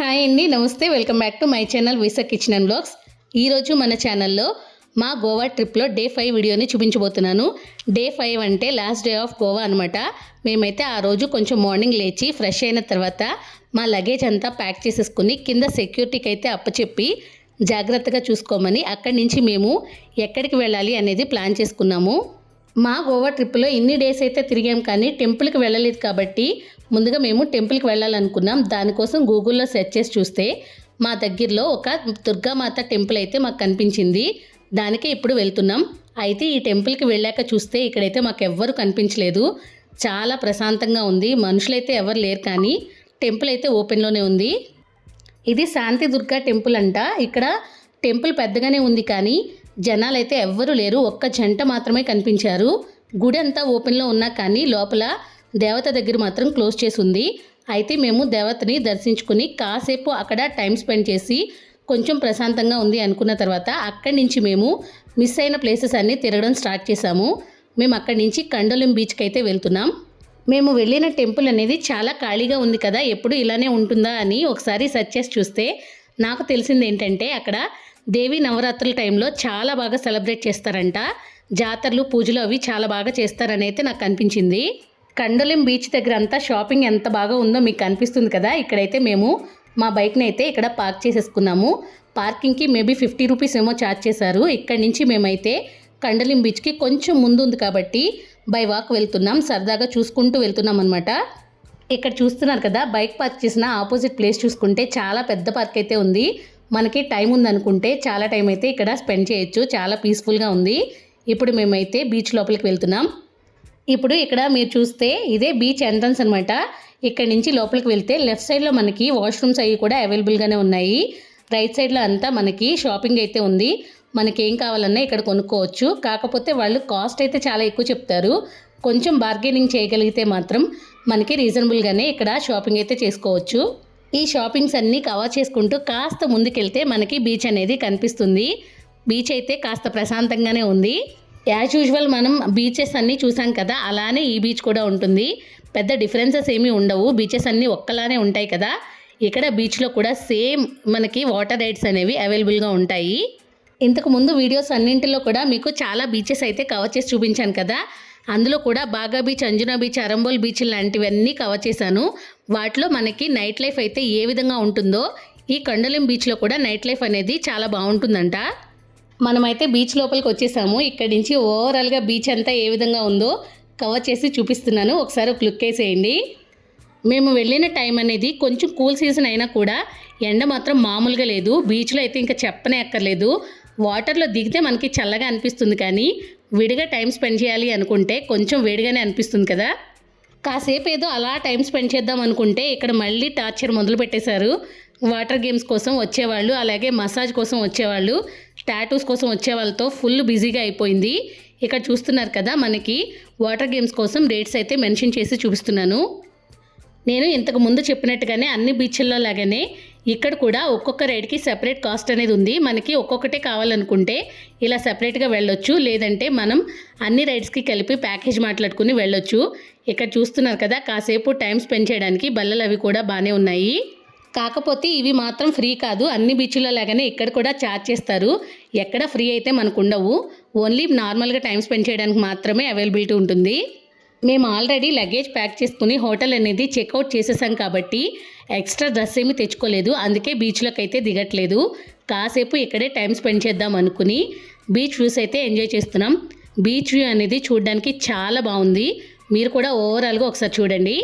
Hi అండి నమస్తే. Welcome back to my channel Visa kitchen and blogs. ఈరోజు మన ఛానల్లో మా గోవా ట్రిప్లో డే ఫైవ్ వీడియోని చూపించబోతున్నాను. డే ఫైవ్ అంటే లాస్ట్ డే ఆఫ్ గోవా అనమాట మేమైతే ఆ రోజు కొంచెం మార్నింగ్ లేచి ఫ్రెష్ అయిన తర్వాత మా లగేజ్ అంతా ప్యాక్ చేసేసుకుని కింద సెక్యూరిటీకి అయితే అప్పచెప్పి జాగ్రత్తగా చూసుకోమని అక్కడి నుంచి మేము ఎక్కడికి వెళ్ళాలి అనేది ప్లాన్ చేసుకున్నాము. మా గోవా ట్రిప్లో ఇన్ని డేస్ అయితే తిరిగాం కానీ టెంపుల్కి వెళ్ళలేదు కాబట్టి ముందుగా మేము టెంపుల్కి వెళ్ళాలనుకున్నాం. దానికోసం గూగుల్లో సెర్చ్ చేసి చూస్తే మా దగ్గరలో ఒక దుర్గామాత టెంపుల్ అయితే మాకు కనిపించింది. దానికే ఇప్పుడు వెళ్తున్నాం. అయితే ఈ టెంపుల్కి వెళ్ళాక చూస్తే ఇక్కడైతే మాకు ఎవ్వరు కనిపించలేదు. చాలా ప్రశాంతంగా ఉంది. మనుషులైతే ఎవరు లేరు కానీ టెంపుల్ అయితే ఓపెన్లోనే ఉంది. ఇది శాంతి దుర్గా టెంపుల్ అంట. ఇక్కడ టెంపుల్ పెద్దగానే ఉంది కానీ జనాలు అయితే ఎవ్వరూ లేరు. ఒక్క జంట మాత్రమే కనిపించారు. గుడి అంతా ఓపెన్లో ఉన్నా కానీ లోపల దేవత దగ్గర మాత్రం క్లోజ్ చేసి ఉంది. అయితే మేము దేవతని దర్శించుకుని కాసేపు అక్కడ టైం స్పెండ్ చేసి కొంచెం ప్రశాంతంగా ఉంది అనుకున్న తర్వాత అక్కడి నుంచి మేము మిస్ అయిన ప్లేసెస్ అన్నీ తిరగడం స్టార్ట్ చేసాము మేము అక్కడి నుంచి కండోలిం బీచ్కి అయితే వెళ్తున్నాం. మేము వెళ్ళిన టెంపుల్ అనేది చాలా ఖాళీగా ఉంది కదా ఎప్పుడు ఇలానే ఉంటుందా అని ఒకసారి సెర్చ్ చేసి చూస్తే నాకు తెలిసింది ఏంటంటే అక్కడ దేవి నవరాత్రుల టైంలో చాలా బాగా సెలబ్రేట్ చేస్తారంట. జాతరలు పూజలు అవి చాలా బాగా చేస్తారని అయితే నాకు అనిపించింది. కండోలిం బీచ్ దగ్గర అంతా షాపింగ్ ఎంత బాగా ఉందో మీకు కనిపిస్తుంది కదా. ఇక్కడైతే మేము మా బైక్ని అయితే ఇక్కడ పార్క్ చేసేసుకున్నాము. పార్కింగ్కి మేబీ ఫిఫ్టీ రూపీస్ ఏమో ఛార్జ్ చేశారు. ఇక్కడి నుంచి మేమైతే కండలిం బీచ్కి కొంచెం ముందు ఉంది కాబట్టి బై వాక్ వెళ్తున్నాం. సరదాగా చూసుకుంటూ వెళ్తున్నాం అనమాట ఇక్కడ చూస్తున్నారు కదా బైక్ పార్క్ చేసిన ఆపోజిట్ ప్లేస్ చూసుకుంటే చాలా పెద్ద పార్క్ అయితే ఉంది. మనకి టైం ఉందనుకుంటే చాలా టైం అయితే ఇక్కడ స్పెండ్ చేయొచ్చు. చాలా పీస్ఫుల్గా ఉంది. ఇప్పుడు మేమైతే బీచ్ లోపలికి వెళ్తున్నాం. ఇప్పుడు ఇక్కడ మీరు చూస్తే ఇదే బీచ్ ఎంట్రన్స్ అనమాట ఇక్కడ నుంచి లోపలికి వెళ్తే లెఫ్ట్ సైడ్లో మనకి వాష్రూమ్స్ అవి కూడా అవైలబుల్గానే ఉన్నాయి. రైట్ సైడ్లో అంతా మనకి షాపింగ్ అయితే ఉంది. మనకి ఏం కావాలన్నా ఇక్కడ కొనుక్కోవచ్చు. కాకపోతే వాళ్ళు కాస్ట్ అయితే చాలా ఎక్కువ చెప్తారు. కొంచెం బార్గెనింగ్ చేయగలిగితే మాత్రం మనకి రీజనబుల్గానే ఇక్కడ షాపింగ్ అయితే చేసుకోవచ్చు. ఈ షాపింగ్స్ అన్నీ కవర్ చేసుకుంటూ కాస్త ముందుకెళ్తే మనకి బీచ్ అనేది కనిపిస్తుంది. బీచ్ అయితే కాస్త ప్రశాంతంగానే ఉంది. యాజ్ యూజువల్ మనం బీచెస్ అన్నీ చూసాం కదా అలానే ఈ బీచ్ కూడా ఉంటుంది. పెద్ద డిఫరెన్సెస్ ఏమీ ఉండవు. బీచెస్ అన్నీ ఒక్కలానే ఉంటాయి కదా. ఇక్కడ బీచ్లో కూడా సేమ్ మనకి వాటర్ రైడ్స్ అనేవి అవైలబుల్గా ఉంటాయి. ఇంతకు ముందు వీడియోస్ అన్నింటిలో కూడా మీకు చాలా బీచెస్ అయితే కవర్ చేసి చూపించాను కదా. అందులో కూడా బాగా beach Anjuna beach Arambol beach లాంటివన్నీ cover చేశాను. వాటిలో మనకి నైట్ లైఫ్ అయితే ఏ విధంగా ఉంటుందో ఈ కండలిం బీచ్లో కూడా నైట్ లైఫ్ అనేది చాలా బాగుంటుందంట. మనమైతే బీచ్ లోపలికి వచ్చేసాము. ఇక్కడి నుంచి ఓవరాల్గా బీచ్ అంతా ఏ విధంగా ఉందో కవర్ చేసి చూపిస్తున్నాను. ఒకసారి ఒక లుక్ వేసేయండి. మేము వెళ్ళిన టైం అనేది కొంచెం కూల్ సీజన్ అయినా కూడా ఎండ మాత్రం మామూలుగా లేదు. బీచ్లో అయితే ఇంకా చెప్పనే అక్కర్లేదు వాటర్లో దిగితే మనకి చల్లగా అనిపిస్తుంది కానీ విడిగా టైం స్పెండ్ చేయాలి అనుకుంటే కొంచెం వేడిగానే అనిపిస్తుంది కదా. కాసేపు ఏదో అలా టైం స్పెండ్ చేద్దాం అనుకుంటే ఇక్కడ మళ్ళీ టార్చర్ మొదలు పెట్టేశారు వాటర్ గేమ్స్ కోసం వచ్చేవాళ్ళు అలాగే మసాజ్ కోసం వచ్చేవాళ్ళు. టాటూస్ కోసం వచ్చే వాళ్ళతో ఫుల్ బిజీగా అయిపోయింది. ఇక్కడ చూస్తున్నారు కదా మనకి వాటర్ గేమ్స్ కోసం రేట్స్ అయితే మెన్షన్ చేసి చూపిస్తున్నాను. నేను ఇంతకు ముందు చెప్పినట్టుగానే అన్ని బీచ్ల్లో లాగానే ఇక్కడ కూడా ఒక్కొక్క రైడ్కి సెపరేట్ కాస్ట్ అనేది ఉంది. మనకి ఒక్కొక్కటే కావాలనుకుంటే ఇలా సెపరేట్గా వెళ్ళొచ్చు. లేదంటే మనం అన్ని రైడ్స్కి కలిపి ప్యాకేజ్ మాట్లాడుకుని వెళ్ళొచ్చు. ఇక్కడ చూస్తున్నారు కదా కాసేపు టైం స్పెండ్ చేయడానికి బల్లలు అవి కూడా బాగానే ఉన్నాయి. కాకపోతే ఇవి మాత్రం ఫ్రీ కాదు. అన్ని బీచ్ల్లో లాగానే ఇక్కడ కూడా ఛార్జ్ చేస్తారు. ఎక్కడ ఫ్రీ అయితే మనకు ఉండవు. ఓన్లీ నార్మల్గా టైం స్పెండ్ చేయడానికి మాత్రమే అవైలబిలిటీ ఉంటుంది. మేము ఆల్రెడీ లగేజ్ ప్యాక్ చేసుకుని హోటల్ అనేది చెక్అవుట్ చేసేసాం కాబట్టి ఎక్స్ట్రా డ్రెస్ ఏమీ తెచ్చుకోలేదు. అందుకే బీచ్లోకి అయితే దిగట్లేదు. కాసేపు ఇక్కడే టైం స్పెండ్ చేద్దాం అనుకుని బీచ్ వ్యూస్ అయితే ఎంజాయ్ చేస్తున్నాం. బీచ్ వ్యూ అనేది చూడడానికి చాలా బాగుంది. మీరు కూడా ఓవరాల్గా ఒకసారి చూడండి.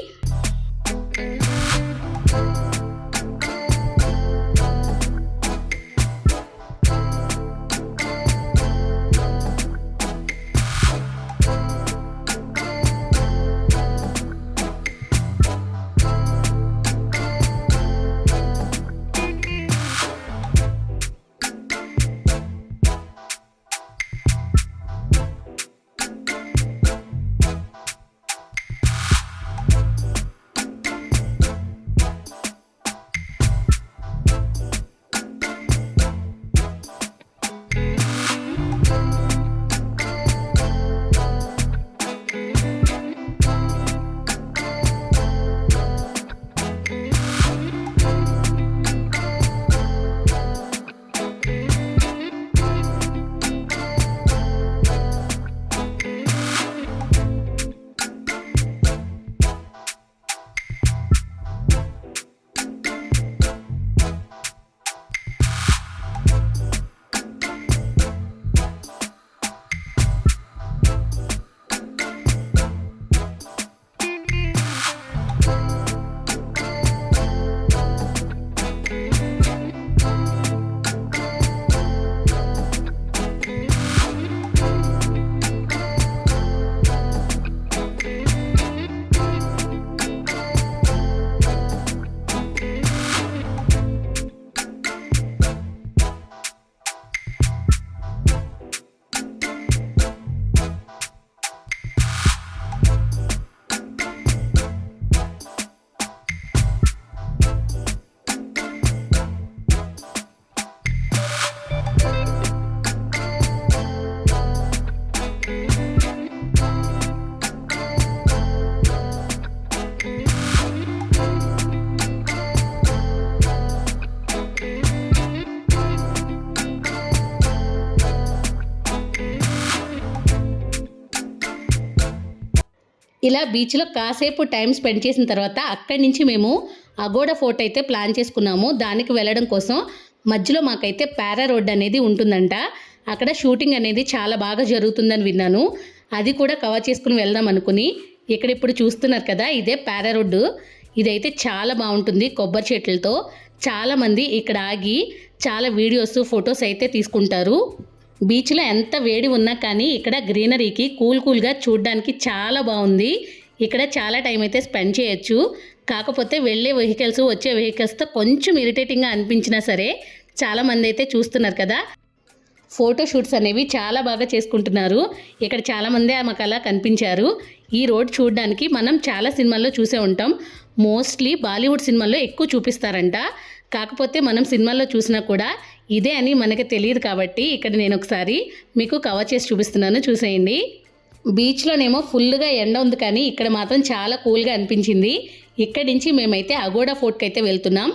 ఇలా బీచ్లో కాసేపు టైం స్పెండ్ చేసిన తర్వాత అక్కడి నుంచి మేము అగోడ ఫోర్ట్ అయితే ప్లాన్ చేసుకున్నాము. దానికి వెళ్ళడం కోసం మధ్యలో మాకైతే పారా రోడ్ అనేది ఉంటుందంట. అక్కడ షూటింగ్ అనేది చాలా బాగా జరుగుతుందని విన్నాను. అది కూడా కవర్ చేసుకుని వెళ్దాం అనుకుని ఇక్కడ ఇప్పుడు చూస్తున్నారు కదా ఇదే పారా రోడ్డు ఇదైతే చాలా బాగుంటుంది కొబ్బరి చెట్లతో. చాలామంది ఇక్కడ ఆగి చాలా వీడియోస్ ఫొటోస్ అయితే తీసుకుంటారు. బీచ్లో ఎంత వేడి ఉన్నా కానీ ఇక్కడ గ్రీనరీకి కూల్ కూల్గా చూడడానికి చాలా బాగుంది. ఇక్కడ చాలా టైం అయితే స్పెండ్ చేయొచ్చు. కాకపోతే వెళ్ళే వెహికల్స్ వచ్చే వెహికల్స్తో కొంచెం ఇరిటేటింగ్గా అనిపించినా సరే చాలామంది అయితే చూస్తున్నారు కదా. ఫోటో షూట్స్ అనేవి చాలా బాగా చేసుకుంటున్నారు. ఇక్కడ చాలామంది మాకు అలా కనిపించారు. ఈ రోడ్ చూడడానికి మనం చాలా సినిమాల్లో చూసే ఉంటాం. మోస్ట్లీ బాలీవుడ్ సినిమాల్లో ఎక్కువ చూపిస్తారంట. కాకపోతే మనం సినిమాల్లో చూసినా కూడా ఇదే అని మనకి తెలియదు కాబట్టి ఇక్కడ నేను ఒకసారి మీకు కవర్ చేసి చూపిస్తున్నాను చూసేయండి. బీచ్లోనేమో ఫుల్గా ఎండ ఉంది కానీ ఇక్కడ మాత్రం చాలా కూల్గా అనిపించింది. ఇక్కడి నుంచి మేమైతే అగోడా ఫోర్ట్కి అయితే వెళ్తున్నాం.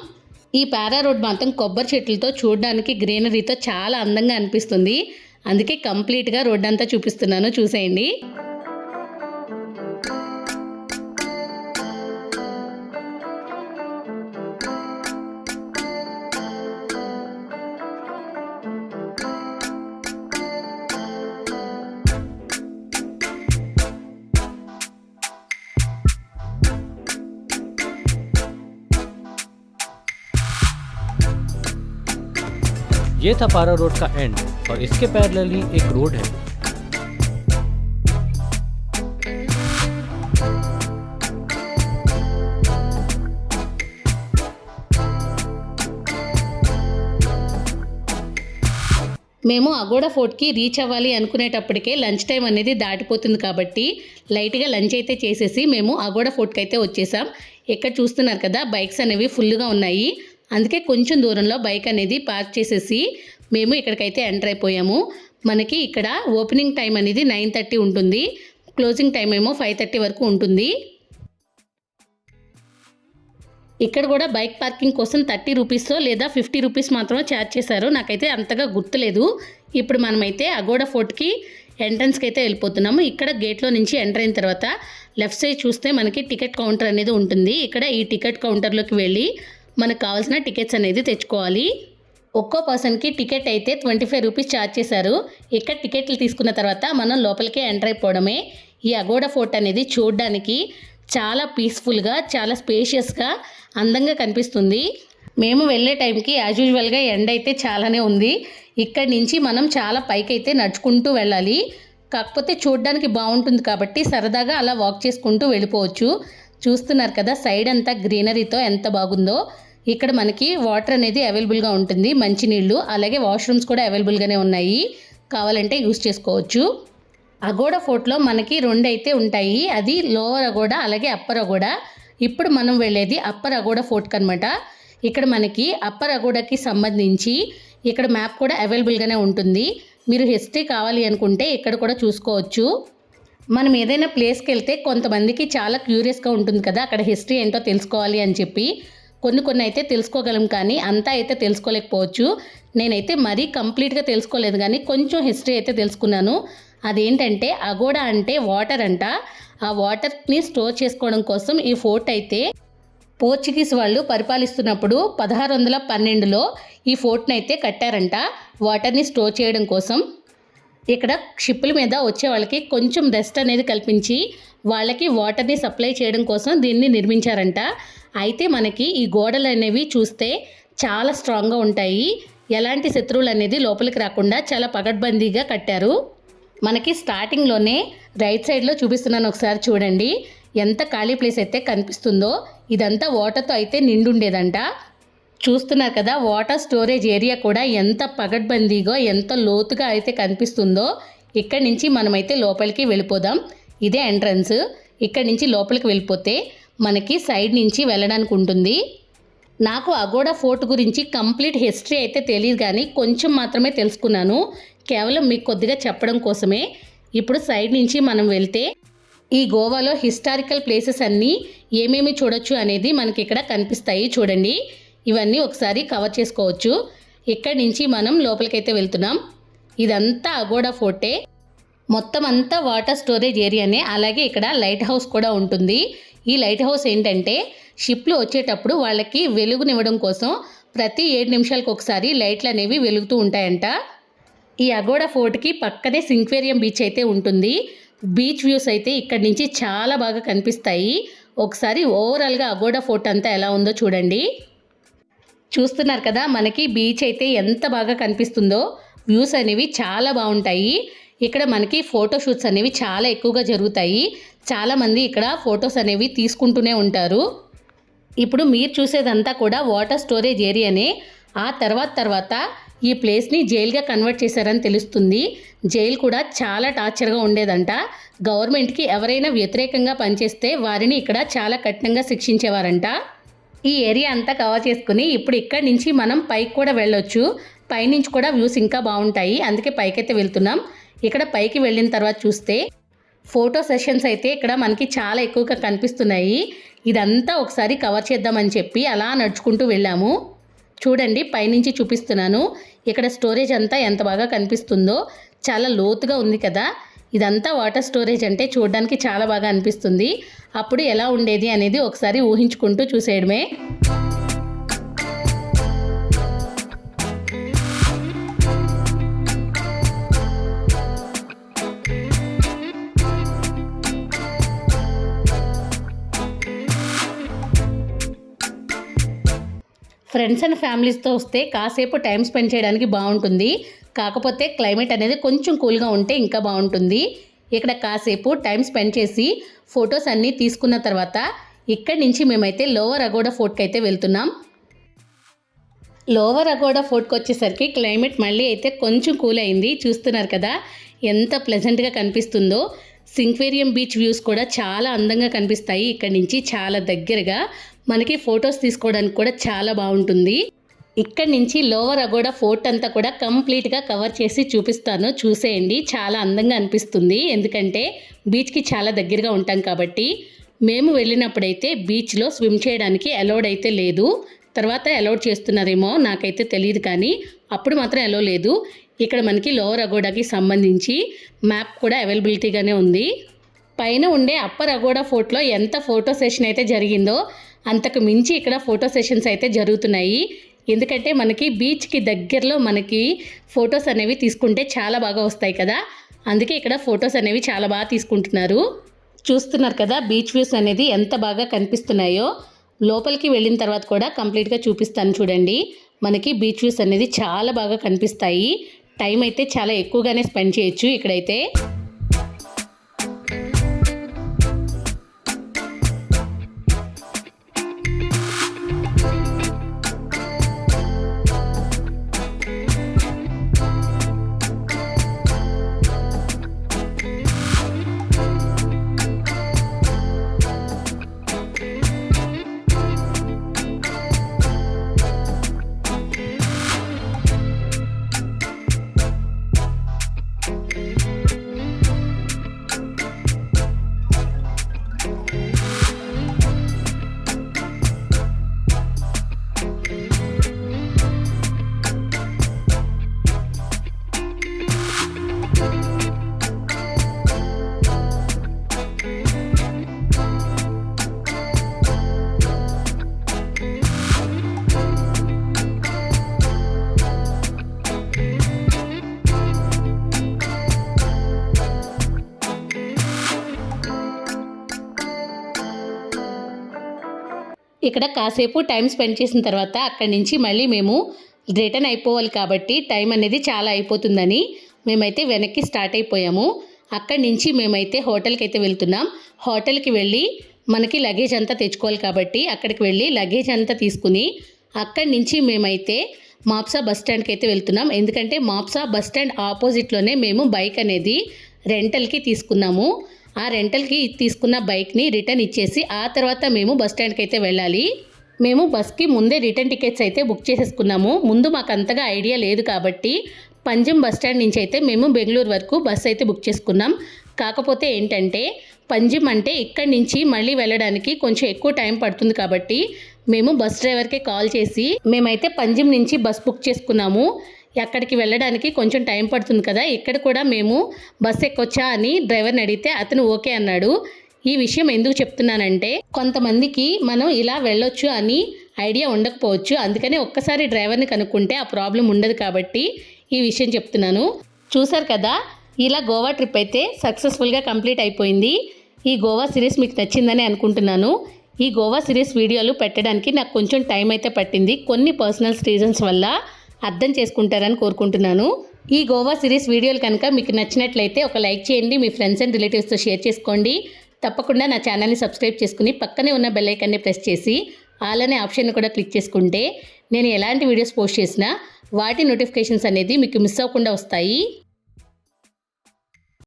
ఈ పారా రోడ్ మాత్రం కొబ్బరి చెట్లతో చూడడానికి గ్రీనరీతో చాలా అందంగా అనిపిస్తుంది. అందుకే కంప్లీట్గా రోడ్ అంతా చూపిస్తున్నాను చూసేయండి. ये था पारा रोड का एंड और इसके पैरेलल ही एक रोड है మేము అగోడా ఫోర్ట్కి రీచ్ అవ్వాలి అనుకునేటప్పటికే లంచ్ టైం అనేది దాటిపోతుంది కాబట్టి లైట్గా లంచ్ అయితే చేసేసి మేము అగోడా ఫోర్ట్కి అయితే వచ్చేసాం ఇక్కడ చూస్తున్నారు కదా బైక్స్ అనేవి ఫుల్గా ఉన్నాయి అందుకే కొంచెం దూరంలో బైక్ అనేది పార్క్ చేసేసి మేము ఇక్కడికైతే ఎంటర్ అయిపోయాము. మనకి ఇక్కడ ఓపెనింగ్ టైం అనేది నైన్ థర్టీ ఉంటుంది. క్లోజింగ్ టైం ఏమో ఫైవ్ థర్టీ వరకు ఉంటుంది. ఇక్కడ కూడా బైక్ పార్కింగ్ కోసం థర్టీ రూపీస్తో లేదా ఫిఫ్టీ రూపీస్ మాత్రమే ఛార్జ్ చేశారు. నాకైతే అంతగా గుర్తులేదు. ఇప్పుడు మనమైతే అగోడా ఫోర్ట్కి ఎంట్రన్స్కి అయితే వెళ్ళిపోతున్నాము. ఇక్కడ గేట్లో నుంచి ఎంటర్ అయిన తర్వాత లెఫ్ట్ సైడ్ చూస్తే మనకి టికెట్ కౌంటర్ అనేది ఉంటుంది. ఇక్కడ ఈ టికెట్ కౌంటర్లోకి వెళ్ళి మనకు కావాల్సిన టికెట్స్ అనేది తెచ్చుకోవాలి. ఒక్కో పర్సన్కి టికెట్ అయితే ట్వంటీ ఫైవ్ రూపీస్ ఛార్జ్ చేశారు. ఇక్కడ టికెట్లు తీసుకున్న తర్వాత మనం లోపలికే ఎంటర్ అయిపోవడమే. ఈ అగోడా ఫోర్ట్ అనేది చూడడానికి చాలా పీస్ఫుల్గా చాలా స్పేషియస్గా అందంగా కనిపిస్తుంది. మేము వెళ్ళే టైంకి యాజ్ యూజువల్గా ఎండ అయితే చాలానే ఉంది. ఇక్కడి నుంచి మనం చాలా పైకి అయితే నడుచుకుంటూ వెళ్ళాలి. కాకపోతే చూడడానికి బాగుంటుంది కాబట్టి సరదాగా అలా వాక్ చేసుకుంటూ వెళ్ళిపోవచ్చు. చూస్తున్నారు కదా సైడ్ అంతా గ్రీనరీతో ఎంత బాగుందో. ఇక్కడ మనకి వాటర్ అనేది అవైలబుల్గా ఉంటుంది మంచినీళ్ళు అలాగే వాష్రూమ్స్ కూడా అవైలబుల్గానే ఉన్నాయి కావాలంటే యూస్ చేసుకోవచ్చు. అగోడ ఫోర్ట్లో మనకి రెండు అయితే ఉంటాయి అది లోవర్ అగోడా అలాగే అప్పర్ అగోడ. ఇప్పుడు మనం వెళ్ళేది అప్పర్ అగోడ ఫోర్ట్కి అనమాట ఇక్కడ మనకి అప్పర్ అగోడకి సంబంధించి ఇక్కడ మ్యాప్ కూడా అవైలబుల్గానే ఉంటుంది. మీరు హిస్టరీ కావాలి అనుకుంటే ఇక్కడ కూడా చూసుకోవచ్చు. మనం ఏదైనా ప్లేస్కి వెళ్తే కొంతమందికి చాలా క్యూరియస్గా ఉంటుంది కదా అక్కడ హిస్టరీ ఏంటో తెలుసుకోవాలి అని చెప్పి. కొన్ని కొన్ని అయితే తెలుసుకోగలం కానీ అంతా అయితే తెలుసుకోలేకపోవచ్చు. నేనైతే మరీ కంప్లీట్గా తెలుసుకోలేదు కానీ కొంచెం హిస్టరీ అయితే తెలుసుకున్నాను. అదేంటంటే అగోడా అంటే వాటర్ అంట. ఆ వాటర్ని స్టోర్ చేసుకోవడం కోసం ఈ ఫోర్ట్ అయితే పోర్చుగీస్ వాళ్ళు పరిపాలిస్తున్నప్పుడు పదహారు వందల పన్నెండులో ఈ ఫోర్ట్ని అయితే కట్టారంట. వాటర్ని స్టోర్ చేయడం కోసం. ఇక్కడ షిప్పుల మీద వచ్చే వాళ్ళకి కొంచెం రెస్ట్ అనేది కల్పించి వాళ్ళకి వాటర్ని సప్లై చేయడం కోసం దీన్ని నిర్మించారంట. అయితే మనకి ఈ గోడలు అనేవి చూస్తే చాలా స్ట్రాంగ్గా ఉంటాయి. ఎలాంటి శత్రువులు అనేది లోపలికి రాకుండా చాలా పగడ్బందీగా కట్టారు. మనకి స్టార్టింగ్లోనే రైట్ సైడ్లో చూపిస్తున్నాను ఒకసారి చూడండి. ఎంత ఖాళీ ప్లేస్ అయితే కనిపిస్తుందో. ఇదంతా వాటర్తో అయితే నిండుండేదంట. చూస్తున్నారు కదా వాటర్ స్టోరేజ్ ఏరియా కూడా ఎంత పగడ్బందీగా ఎంత లోతుగా అయితే కనిపిస్తుందో ఇక్కడి నుంచి మనమైతే లోపలికి వెళ్ళిపోదాం. ఇదే ఎంట్రన్స్ ఇక్కడి నుంచి లోపలికి వెళ్ళిపోతే మనకి సైడ్ నుంచి వెళ్ళడానికి ఉంటుంది. నాకు అగోడా ఫోర్ట్ గురించి కంప్లీట్ హిస్టరీ అయితే తెలియదు కానీ కొంచెం మాత్రమే తెలుసుకున్నాను. కేవలం మీకు కొద్దిగా చెప్పడం కోసమే. ఇప్పుడు సైడ్ నుంచి మనం వెళ్తే ఈ గోవాలో హిస్టారికల్ ప్లేసెస్ అన్నీ ఏమేమి చూడొచ్చు అనేది మనకి ఇక్కడ కనిపిస్తాయి చూడండి. ఇవన్నీ ఒకసారి కవర్ చేసుకోవచ్చు. ఇక్కడి నుంచి మనం లోపలికైతే వెళ్తున్నాం. ఇదంతా అగోడా ఫోర్టే. మొత్తం అంతా వాటర్ స్టోరేజ్ ఏరియానే. అలాగే ఇక్కడ లైట్ హౌస్ కూడా ఉంటుంది. ఈ లైట్ హౌస్ ఏంటంటే షిప్లు వచ్చేటప్పుడు వాళ్ళకి వెలుగునివ్వడం కోసం ప్రతి ఏడు నిమిషాలకు ఒకసారి లైట్లు అనేవి వెలుగుతూ ఉంటాయంట. ఈ అగోడా ఫోర్ట్కి పక్కనే సింక్వేరియం బీచ్ అయితే ఉంటుంది. బీచ్ వ్యూస్ అయితే ఇక్కడి నుంచి చాలా బాగా కనిపిస్తాయి. ఒకసారి ఓవరాల్గా అగోడా ఫోర్ట్ అంతా ఎలా ఉందో చూడండి. చూస్తున్నారు కదా మనకి బీచ్ అయితే ఎంత బాగా కనిపిస్తుందో. వ్యూస్ అనేవి చాలా బాగుంటాయి. ఇక్కడ మనకి ఫోటో షూట్స్ అనేవి చాలా ఎక్కువగా జరుగుతాయి. చాలామంది ఇక్కడ ఫొటోస్ అనేవి తీసుకుంటూనే ఉంటారు. ఇప్పుడు మీరు చూసేదంతా కూడా వాటర్ స్టోరేజ్ ఏరియానే ఆ తర్వాత తర్వాత ఈ ప్లేస్ని జైలుగా కన్వర్ట్ చేశారని తెలుస్తుంది. జైలు కూడా చాలా టార్చర్గా ఉండేదంట. గవర్నమెంట్కి ఎవరైనా వ్యతిరేకంగా పనిచేస్తే వారిని ఇక్కడ చాలా కఠినంగా శిక్షించేవారంట. ఈ ఏరియా అంతా కవర్ చేసుకుని ఇప్పుడు ఇక్కడి నుంచి మనం పైకి కూడా వెళ్ళొచ్చు. పైనుంచి కూడా వ్యూస్ ఇంకా బాగుంటాయి. అందుకే పైకైతే వెళ్తున్నాం. ఇక్కడ పైకి వెళ్ళిన తర్వాత చూస్తే ఫోటో సెషన్స్ అయితే ఇక్కడ మనకి చాలా ఎక్కువగా కనిపిస్తున్నాయి. ఇదంతా ఒకసారి కవర్ చేద్దామని చెప్పి అలా నడుచుకుంటూ వెళ్ళాము. చూడండి పైనుంచి చూపిస్తున్నాను. ఇక్కడ స్టోరేజ్ అంతా ఎంత బాగా కనిపిస్తుందో. చాలా లోతుగా ఉంది కదా. ఇదంతా వాటర్ స్టోరేజ్ అంటే చూడడానికి చాలా బాగా అనిపిస్తుంది. అప్పుడు ఎలా ఉండేది అనేది ఒకసారి ఊహించుకుంటూ చూసేయడమే. ఫ్రెండ్స్ అండ్ ఫ్యామిలీస్తో వస్తే కాసేపు టైం స్పెండ్ చేయడానికి బాగుంటుంది. కాకపోతే క్లైమేట్ అనేది కొంచెం కూల్గా ఉంటే ఇంకా బాగుంటుంది. ఇక్కడ కాసేపు టైం స్పెండ్ చేసి ఫొటోస్ అన్నీ తీసుకున్న తర్వాత ఇక్కడి నుంచి మేమైతే లోవర్ అగోడా ఫోర్ట్కి అయితే వెళ్తున్నాం. లోవర్ అగోడా ఫోర్ట్కి వచ్చేసరికి క్లైమేట్ మళ్ళీ అయితే కొంచెం కూల్ అయింది. చూస్తున్నారు కదా ఎంత ప్లెజెంట్గా కనిపిస్తుందో. సింక్వేరియం బీచ్ వ్యూస్ కూడా చాలా అందంగా కనిపిస్తాయి. ఇక్కడి నుంచి చాలా దగ్గరగా మనకి ఫొటోస్ తీసుకోవడానికి కూడా చాలా బాగుంటుంది. ఇక్కడి నుంచి లోవర్ అగోడా ఫోర్ట్ అంతా కూడా కంప్లీట్గా కవర్ చేసి చూపిస్తాను. చూసేయండి. చాలా అందంగా అనిపిస్తుంది. ఎందుకంటే బీచ్కి చాలా దగ్గరగా ఉంటాం కాబట్టి మేము వెళ్ళినప్పుడైతే బీచ్లో స్విమ్ చేయడానికి అలౌడ్ అయితే లేదు. తర్వాత అలౌడ్ చేస్తున్నారేమో నాకైతే తెలియదు కానీ అప్పుడు మాత్రం అలో లేదు. ఇక్కడ మనకి లోవర్ అగోడాకి సంబంధించి మ్యాప్ కూడా అవైలబిలిటీగానే ఉంది. పైన ఉండే అప్పర్ అగోడా ఫోర్ట్లో ఎంత ఫోటో సెషన్ అయితే జరిగిందో అంతకు మించి ఇక్కడ ఫోటో సెషన్స్ అయితే జరుగుతున్నాయి. ఎందుకంటే మనకి బీచ్కి దగ్గరలో మనకి ఫొటోస్ అనేవి తీసుకుంటే చాలా బాగా వస్తాయి కదా. అందుకే ఇక్కడ ఫొటోస్ అనేవి చాలా బాగా తీసుకుంటున్నారు. చూస్తున్నారు కదా బీచ్ వ్యూస్ అనేది ఎంత బాగా కనిపిస్తున్నాయో. లోపలికి వెళ్ళిన తర్వాత కూడా కంప్లీట్గా చూపిస్తాను చూడండి. మనకి బీచ్ వ్యూస్ అనేది చాలా బాగా కనిపిస్తాయి. టైం అయితే చాలా ఎక్కువగానే స్పెండ్ చేయొచ్చు ఇక్కడైతే. ఇక్కడ కాసేపు టైం స్పెండ్ చేసిన తర్వాత అక్కడి నుంచి మళ్ళీ మేము రిటర్న్ అయిపోవాలి కాబట్టి టైం అనేది చాలా అయిపోతుందని మేమైతే వెనక్కి స్టార్ట్ అయిపోయాము. అక్కడి నుంచి మేమైతే హోటల్కి అయితే వెళ్తున్నాం. హోటల్కి వెళ్ళి మనకి లగేజ్ అంతా తెచ్చుకోవాలి కాబట్టి అక్కడికి వెళ్ళి లగేజ్ అంతా తీసుకుని అక్కడి నుంచి మేమైతే మాప్సా బస్ స్టాండ్కి అయితే వెళ్తున్నాం. ఎందుకంటే మాప్సా బస్ స్టాండ్ ఆపోజిట్లోనే మేము బైక్ అనేది రెంటల్కి తీసుకున్నాము. ఆ రెంటల్కి తీసుకున్న బైక్ని రిటర్న్ ఇచ్చేసి ఆ తర్వాత మేము బస్ స్టాండ్కి అయితే వెళ్ళాలి. మేము బస్కి ముందే రిటర్న్ టికెట్స్ అయితే బుక్ చేసేసుకున్నాము. ముందు మాకు అంతగా ఐడియా లేదు కాబట్టి పంజం బస్ స్టాండ్ నుంచి అయితే మేము బెంగళూరు వరకు బస్ అయితే బుక్ చేసుకున్నాం. కాకపోతే ఏంటంటే పంజిమ్ అంటే ఇక్కడి నుంచి మళ్ళీ వెళ్ళడానికి కొంచెం ఎక్కువ టైం పడుతుంది కాబట్టి మేము బస్ డ్రైవర్కే కాల్ చేసి మేమైతే పంజిమ్ నుంచి బస్ బుక్ చేసుకున్నాము. అక్కడికి వెళ్ళడానికి కొంచెం టైం పడుతుంది కదా ఇక్కడ కూడా మేము బస్ ఎక్కొచ్చా అని డ్రైవర్ని అడిగితే అతను ఓకే అన్నాడు. ఈ విషయం ఎందుకు చెప్తున్నానంటే కొంతమందికి మనం ఇలా వెళ్ళొచ్చు అని ఐడియా ఉండకపోవచ్చు. అందుకని ఒక్కసారి డ్రైవర్ని కనుక్కుంటే ఆ ప్రాబ్లం ఉండదు కాబట్టి ఈ విషయం చెప్తున్నాను. చూసారు కదా ఇలా గోవా ట్రిప్ అయితే సక్సెస్ఫుల్గా కంప్లీట్ అయిపోయింది. ఈ గోవా సిరీస్ మీకు నచ్చిందని అనుకుంటున్నాను. ఈ గోవా సిరీస్ వీడియోలు పెట్టడానికి నాకు కొంచెం టైం అయితే పట్టింది. కొన్ని పర్సనల్ రీజన్స్ వల్ల అర్థం చేసుకుంటారని కోరుకుంటున్నాను. ఈ గోవా సిరీస్ వీడియోలు కనుక మీకు నచ్చినట్లయితే ఒక లైక్ చేయండి మీ ఫ్రెండ్స్ అండ్ రిలేటివ్స్తో షేర్ చేసుకోండి. తప్పకుండా నా ఛానల్ని సబ్స్క్రైబ్ చేసుకుని పక్కనే ఉన్న బెల్ ఐకాన్ని ప్రెస్ చేసి ఆల్ అనే ఆప్షన్ కూడా క్లిక్ చేసుకుంటే నేను ఎలాంటి వీడియోస్ పోస్ట్ చేసినా వాటి నోటిఫికేషన్స్ అనేది మీకు మిస్ అవ్వకుండా వస్తాయి.